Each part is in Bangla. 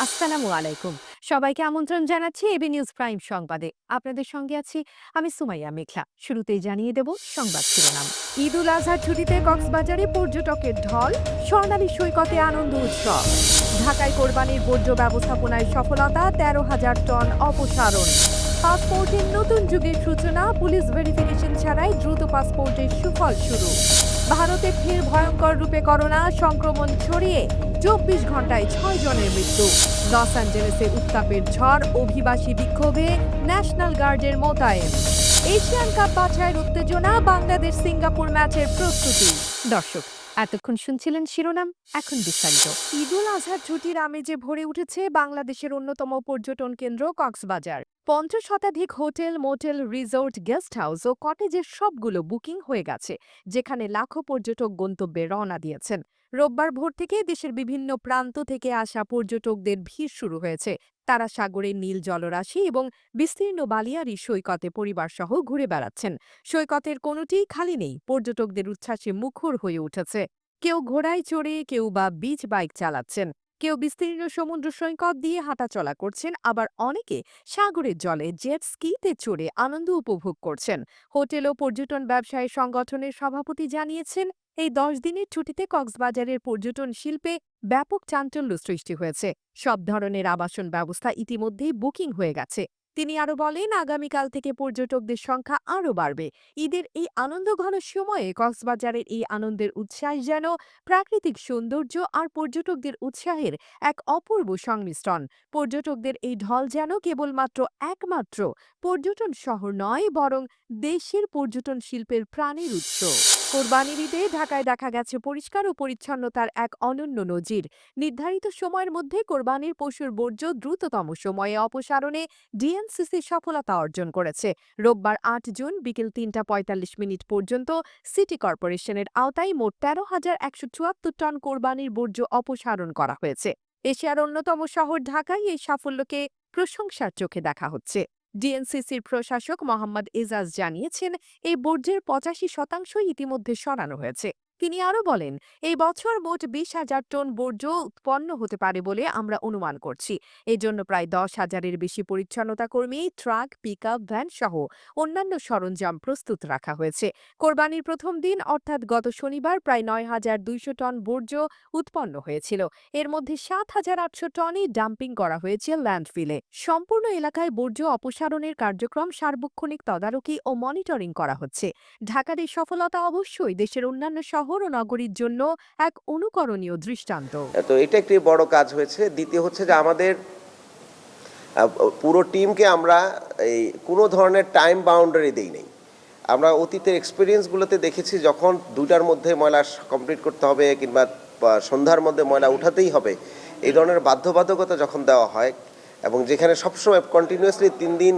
আসসালামু আলাইকুম। সবাইকে আমন্ত্রণ জানাচ্ছি এবি নিউজ প্রাইম সংবাদে। আপনাদের সঙ্গে আছি আমি সুমাইয়া মেঘলা শুরুতেই জানিয়ে দেব সংবাদ শিরোনাম। ঈদ উল আজহার ছুটিতে কক্সবাজারে পর্যটকের ঢল, স্বর্ণালী সৈকতে আনন্দ উৎসব। ঢাকায় কোরবানির বর্জ্য ব্যবস্থাপনায় সফলতা, তেরো হাজার টন অপসারণ। পাসপোর্টের নতুন যুগের সূচনা, পুলিশ ভেরিফিকেশন ছাড়াই দ্রুত পাসপোর্টের সুফল শুরু। ভারতে ফের ভয়ঙ্কর রূপে করোনা সংক্রমণ ছড়িয়ে চব্বিশ ঘন্টায় ছয় জনের মৃত্যু। লস অ্যাঞ্জেলেসে উত্তাপের ঝড়, অভিবাসী বিক্ষোভে ন্যাশনাল গার্ডের মোতায়েন। এশিয়ান কাপ বাছাইয়ের উত্তেজনা, বাংলাদেশ সিঙ্গাপুর ম্যাচের প্রস্তুতি। দর্শক, এতক্ষণ শুনছিলেন শিরোনাম, এখন বিস্তারিত। ঈদুল আজহার ছুটির আমেজে ভরে উঠেছে বাংলাদেশের অন্যতম পর্যটন কেন্দ্র কক্সবাজার। পঞ্চাশ শতাধিক hotel, motel, resort, guest house ও কটেজের সবগুলো বুকিং হয়ে গেছে, যেখানে লাখো পর্যটক গন্তব্যে রওনা দিয়েছেন। রোববার ভোর থেকে দেশের বিভিন্ন প্রান্ত থেকে আসা পর্যটকদের ভিড় শুরু হয়েছে। তারা সাগরের নীল জলরাশি এবং বিস্তীর্ণ বালিয়ারি সৈকতে পরিবারসহ ঘুরে বেড়াচ্ছেন। সৈকতের কোনোটিই খালি নেই, পর্যটকদের উচ্ছ্বাসে মুখর হয়ে উঠেছে। কেউ ঘোড়ায় চড়ে, কেউ বা বিচ বাইক চালাচ্ছেন। কেউ বিস্তীর্ণ সমুদ্র সৈকত দিয়ে হাঁটাচলা করছেন, আবার অনেকে সাগরের জলে জেট স্কিতে চড়ে আনন্দ উপভোগ করছেন। হোটেল ও পর্যটন ব্যবসায়ী সংগঠনের সভাপতি জানিয়েছেন এই দশ দিনের ছুটিতে কক্সবাজারের পর্যটন শিল্পে ব্যাপক চাঞ্চল্য সৃষ্টি হয়েছে। সব ধরনের আবাসন ব্যবস্থা ইতিমধ্যেই বুকিং হয়ে গেছে। তিনি আরও বলেন, আগামীকাল থেকে পর্যটকদের সংখ্যা আরও বাড়বে। ঈদের এই আনন্দঘন সময়ে কক্সবাজারের এই আনন্দের উৎসাহ যেন প্রাকৃতিক সৌন্দর্য আর পর্যটকদের উৎসাহের এক অপূর্ব সংমিশ্রণ। পর্যটকদের এই ঢল যেন কেবলমাত্র একমাত্র পর্যটন শহর নয়, বরং দেশের পর্যটন শিল্পের প্রাণের উৎস। কোরবানির ঈদে ঢাকায় দেখা গেছে পরিষ্কার ও পরিচ্ছন্নতার এক অনন্য নজির। নির্ধারিত সময়ের মধ্যে কোরবানির পশুর বর্জ্য দ্রুততম সময়ে অপসারণে ডিএনসিসি সফলতা অর্জন করেছে। রোববার আট জুন বিকেল তিনটা পঁয়তাল্লিশ মিনিট পর্যন্ত সিটি কর্পোরেশনের আওতায় মোট তেরো হাজার একশো চুয়াত্তর টন কোরবানির বর্জ্য অপসারণ করা হয়েছে। এশিয়ার অন্যতম শহর ঢাকায় এই সাফল্যকে প্রশংসার চোখে দেখা হচ্ছে। ডিএনসিসির প্রশাসক মোহাম্মদ এজাজ জানিয়েছেন এই বর্জ্যের পঁচাশি শতাংশই ইতিমধ্যে সরানো হয়েছে। তিনি আরও বলেন, এই বছর মোট বিশ হাজার টন বর্জ্য উৎপন্ন হতে পারে বলে আমরা অনুমান করছি। এজন্য প্রায় দশ হাজারের বেশি পরিচ্ছন্নতা কর্মী, ট্রাক পিক আপ ভ্যান সহ অন্যান্য সরঞ্জাম প্রস্তুত রাখা হয়েছে। কোরবানির প্রথম দিন, অর্থাৎ গত শনিবার, প্রায় নয় হাজার দুইশো টন বর্জ্য উৎপন্ন হয়েছিল। এর মধ্যে সাত হাজার আটশো টনই ডাম্পিং করা হয়েছে ল্যান্ডফিলে। সম্পূর্ণ এলাকায় বর্জ্য অপসারণের কার্যক্রম সার্বক্ষণিক তদারকি ও মনিটরিং করা হচ্ছে। ঢাকার এই সফলতা অবশ্যই দেশের অন্যান্য শহর ও নগরীর জন্য এক অনুকরণীয় দৃষ্টান্ত। তো এটা একটি বড় কাজ হয়েছে। দ্বিতীয় হচ্ছে যে আমাদের পুরো টিমকে আমরা এই কোনো ধরনের টাইম বাউন্ডারি দেই নাই। আমরা অতীতের এক্সপিরিয়েন্সগুলোতে দেখেছি যখন দুটার মধ্যে ময়লা কমপ্লিট করতে হবে কিংবা সন্ধ্যার মধ্যে ময়লা উঠাতেই হবে, এই ধরনের বাধ্যবাধকতা যখন দেওয়া হয় এবং যেখানে সবসময় কন্টিনিউয়াসলি তিন দিন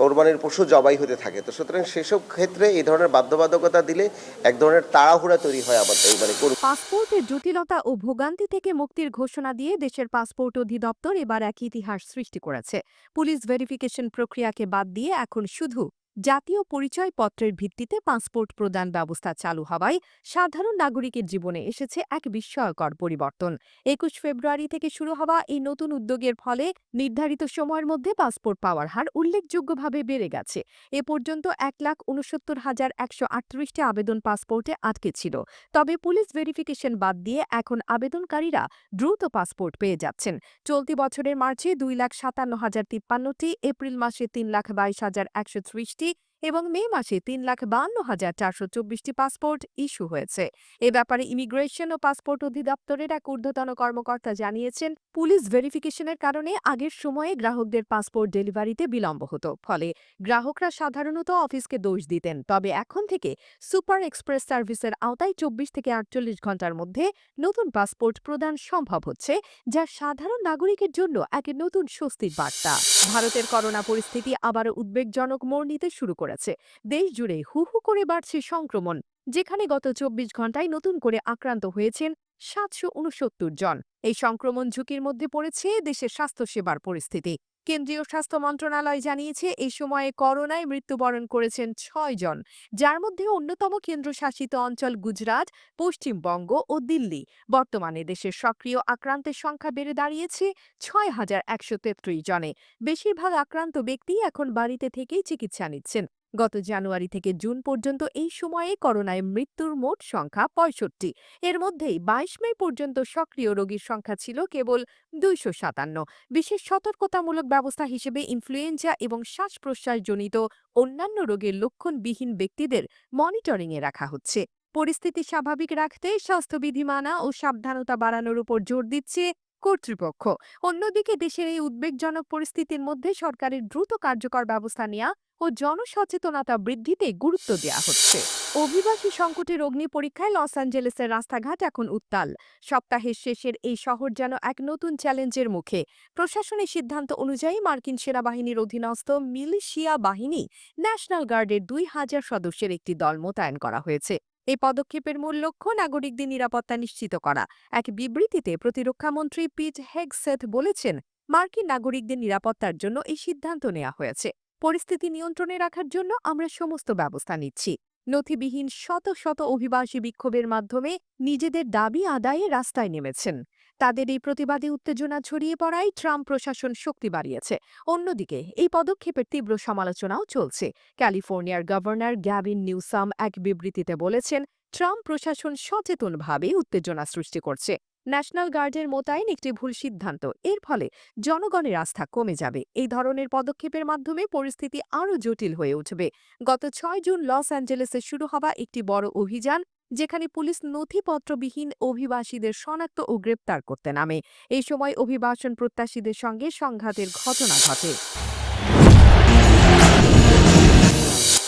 কোরবানির পশু জবাই হতে থাকে। তো সুতরাং সেসব ক্ষেত্রে এই ধরনের বাধ্যবাধকতা দিলে এক ধরনের তাড়াহুড়া তৈরি হয় আমাদের, এই মানে পাসপোর্টের জটিলতা ও ভোগান্তি থেকে মুক্তির ঘোষণা দিয়ে দেশের পাসপোর্ট অধিদপ্তর এবার এক ইতিহাস সৃষ্টি করেছে। পুলিশ ভেরিফিকেশন প্রক্রিয়াকে বাদ দিয়ে এখন শুধু জাতীয় পরিচয়পত্রের ভিত্তিতে পাসপোর্ট প্রদান ব্যবস্থা চালু হওয়ায় সাধারণ নাগরিকের জীবনে এসেছে এক বিস্ময়কর পরিবর্তন। একুশ ফেব্রুয়ারি থেকে শুরু হওয়া এই নতুন উদ্যোগের ফলে নির্ধারিত সময়ের মধ্যে পাসপোর্ট পাওয়ার হার উল্লেখযোগ্যভাবে বেড়ে গেছে। এ পর্যন্ত এক লাখ উনসত্তর হাজার একশো আটত্রিশটি আবেদন পাসপোর্টে আটকে ছিল। তবে পুলিশ ভেরিফিকেশন বাদ দিয়ে এখন আবেদনকারীরা দ্রুত পাসপোর্ট পেয়ে যাচ্ছেন। চলতি বছরের মার্চে দুই লাখ সাতান্ন হাজার তিপ্পান্নটি, এপ্রিল মাসে তিন লাখ বাইশ হাজার একশো ত্রিশটি এবং মে মাসে তিন লাখ বান্ন হাজার চারশো চব্বিশটি পাসপোর্ট ইস্যু হয়েছে। এ ব্যাপারে ইমিগ্রেশন ও পাসপোর্ট অধিদপ্তরের এক ঊর্ধ্বতন কর্মকর্তা জানিয়েছেন, পুলিশ ভেরিফিকেশনের কারণে আগের সময়ে গ্রাহকদের পাসপোর্ট ডেলিভারিতে বিলম্ব হতো, ফলে গ্রাহকরা সাধারণত অফিসকে দোষ দিতেন। তবে এখন থেকে সুপার এক্সপ্রেস সার্ভিসের আওতায় চব্বিশ থেকে আটচল্লিশ ঘণ্টার মধ্যে নতুন পাসপোর্ট প্রদান সম্ভব হচ্ছে, যা সাধারণ নাগরিকের জন্য এক নতুন স্বস্তির বার্তা। ভারতের করোনা পরিস্থিতি আবারও উদ্বেগজনক মোড় নিতে শুরু করেছে দেশ জুড়ে হু হু করে বাড়ছে সংক্রমণ, যেখানে গত চব্বিশ ঘন্টায় নতুন করে আক্রান্ত হয়েছেন সাতশো উনসত্তর জন। এই সংক্রমণ ঝুঁকির মধ্যে পড়েছে দেশের স্বাস্থ্যসেবার পরিস্থিতি। কেন্দ্রীয় স্বাস্থ্য মন্ত্রণালয় জানিয়েছে এই সময়ে করোনায় মৃত্যুবরণ করেছেন ছয় জন, যার মধ্যে অন্যতম কেন্দ্রশাসিত অঞ্চল গুজরাট, পশ্চিমবঙ্গ ও দিল্লি। বর্তমানে দেশের সক্রিয় আক্রান্তের সংখ্যা বেড়ে দাঁড়িয়েছে ছয় হাজার একশো তেত্রিশ জনে। বেশিরভাগ আক্রান্ত ব্যক্তি এখন বাড়িতে থেকেই চিকিৎসা নিচ্ছেন। গত জানুয়ারি থেকে জুন পর্যন্ত এই সময়ে করোনায় মৃত্যুর মোট সংখ্যা পঁয়ষট্টি। এর মধ্যেই বাইশ মে পর্যন্ত সক্রিয় রোগীর সংখ্যা ছিল কেবল দুইশো সাতান্ন। বিশেষ সতর্কতামূলক ব্যবস্থা হিসেবে ইনফ্লুয়েঞ্জা এবং শ্বাস প্রশ্বাসজনিত অন্যান্য রোগের লক্ষণবিহীন ব্যক্তিদের মনিটরিংয়ে রাখা হচ্ছে। পরিস্থিতি স্বাভাবিক রাখতে স্বাস্থ্যবিধি মানা ও সাবধানতা বাড়ানোর উপর জোর দিচ্ছে কর্তৃপক্ষ। অন্যদিকে দেশের এই উদ্বেগজনক পরিস্থিতির মধ্যে সরকারের দ্রুত কার্যকর ব্যবস্থা নেওয়া ও জনসচেতনতা বৃদ্ধিতে গুরুত্ব দেওয়া হচ্ছে। অভিবাসী সংকটের অগ্নি পরীক্ষায় লস অ্যাঞ্জেলেসের রাস্তাঘাট এখন উত্তাল। সপ্তাহের শেষের এই শহর যেন এক নতুন চ্যালেঞ্জের মুখে। প্রশাসনের সিদ্ধান্ত অনুযায়ী মার্কিন সেনাবাহিনীর অধীনস্থ মিলিশিয়া বাহিনী ন্যাশনাল গার্ডের দুই হাজার সদস্যের একটি দল মোতায়েন করা হয়েছে। এই পদক্ষেপের মূল লক্ষ্য নাগরিকদের নিরাপত্তা নিশ্চিত করা। এক বিবৃতিতে প্রতিরক্ষামন্ত্রী পিট হেগসেথ বলেছেন, মার্কিন নাগরিকদের নিরাপত্তার জন্য এই সিদ্ধান্ত নেওয়া হয়েছে। পরিস্থিতি নিয়ন্ত্রণে রাখার জন্য আমরা সমস্ত ব্যবস্থা নিচ্ছি। নথিবিহীন শত শত অভিবাসী বিক্ষোভের মাধ্যমে নিজেদের দাবি আদায়ে রাস্তায় নেমেছেন। তাদের এই প্রতিবাদে উত্তেজনা ছড়িয়ে পড়ায় ট্রাম্প প্রশাসন শক্তি বাড়িয়েছে। অন্যদিকে, এই পদক্ষেপের তীব্র সমালোচনাও চলছে। ক্যালিফোর্নিয়ার গভর্নর গ্যাভিন নিউসাম এক বিবৃতিতে বলেছেন, ট্রাম্প প্রশাসন সচেতনভাবে উত্তেজনা সৃষ্টি করছে। ন্যাশনাল গার্ডের মোতায়েন একটি ভুল সিদ্ধান্ত। এর ফলে জনগণের আস্থা কমে যাবে। এই ধরনের পদক্ষেপের মাধ্যমে পরিস্থিতি আরও জটিল হয়ে উঠবে। গত ছয় জুন লস অ্যাঞ্জেলেসে শুরু হওয়া একটি বড় অভিযান, যেখানে পুলিশ নথিপত্রবিহীন অভিবাসীদের শনাক্ত ও গ্রেপ্তার করতে নামে। এই সময় অভিবাসন প্রত্যাশীদের সঙ্গে সংঘাতের ঘটনা ঘটে।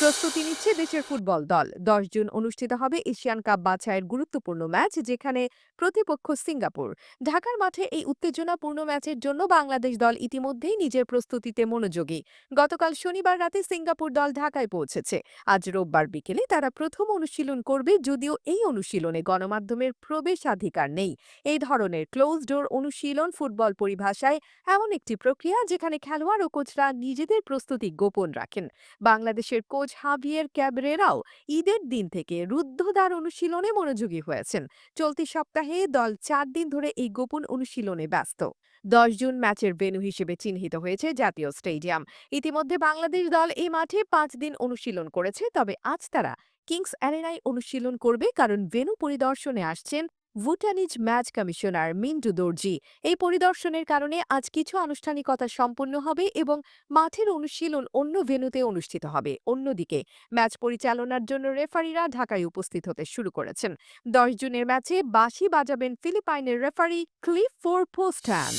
প্রস্তুতি নিচ্ছে দেশের ফুটবল দল। দশ জুন অনুষ্ঠিত হবে এশিয়ান কাপ বাছাইয়ের গুরুত্বপূর্ণ ম্যাচ, যেখানে প্রতিপক্ষ সিঙ্গাপুর। ঢাকার মাঠে এই উত্তেজনাপূর্ণ ম্যাচের জন্য বাংলাদেশ দল ইতিমধ্যেই নিজের প্রস্তুতিতে মনোযোগী। গতকাল শনিবার রাতে সিঙ্গাপুর দল ঢাকায় পৌঁছেছে। আজ রোববার বিকেলে তারা প্রথম অনুশীলন করবে, যদিও এই অনুশীলনে গণমাধ্যমের প্রবেশাধিকার নেই। এই ধরনের ক্লোজ ডোর অনুশীলন ফুটবল পরিভাষায় এমন একটি প্রক্রিয়া, যেখানে খেলোয়াড় ও কোচরা নিজেদের প্রস্তুতি গোপন রাখেন। বাংলাদেশের কোচ হাভিয়ের ক্যাবরেরাও ঈদের দিন থেকে রুদ্ধদ্বার অনুশীলনে মনোযোগী হয়েছেন। চলতি সপ্তাহে দল চার দিন ধরে এই গোপন অনুশীলনে ব্যস্ত। দশ জুন ম্যাচের ভেন্যু হিসেবে চিহ্নিত হয়েছে জাতীয় স্টেডিয়াম। ইতিমধ্যে বাংলাদেশ দল এই মাঠে পাঁচ দিন অনুশীলন করেছে, তবে আজ তারা কিংস অ্যারেনায় অনুশীলন করবে কারণ ভেন্যু পরিদর্শনে আসছেন ভুটানিজ ম্যাচ কমিশনার মিন্টু দর্জি, এই পরিদর্শনের কারণে আজ কিছু আনুষ্ঠানিকতা সম্পন্ন হবে এবং মাঠের অনুশীলন অন্য ভেনুতে অনুষ্ঠিত হবে। অন্যদিকে, ম্যাচ পরিচালনার জন্য রেফারিরা ঢাকায় উপস্থিত হতে শুরু করেছেন। দশ জুনের ম্যাচে বাসি বাজাবেন ফিলিপাইনের রেফারি ক্লিফ ফোর পোস্টান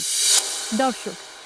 দর্শক